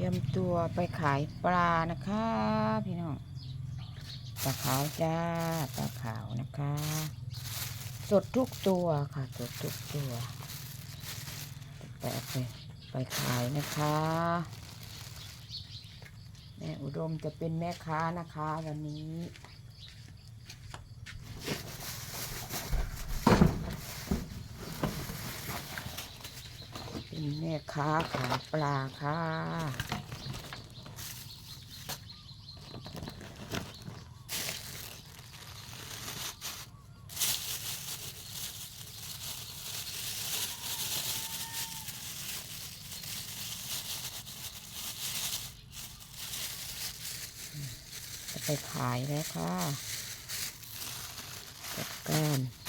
รียมตัวไปขายปลานะคะพี่น้องปลาขาวจ้าปลาขาวนะคะ สดทุกตัวค่ะสดทุกตัวไปไปไปขายนะคะแม่อุดมจะเป็นแม่ค้านะคะวันนี้ เป็นแม่ค้าขายปลาค่ะ จะไปขายแล้วค่ะจัดการ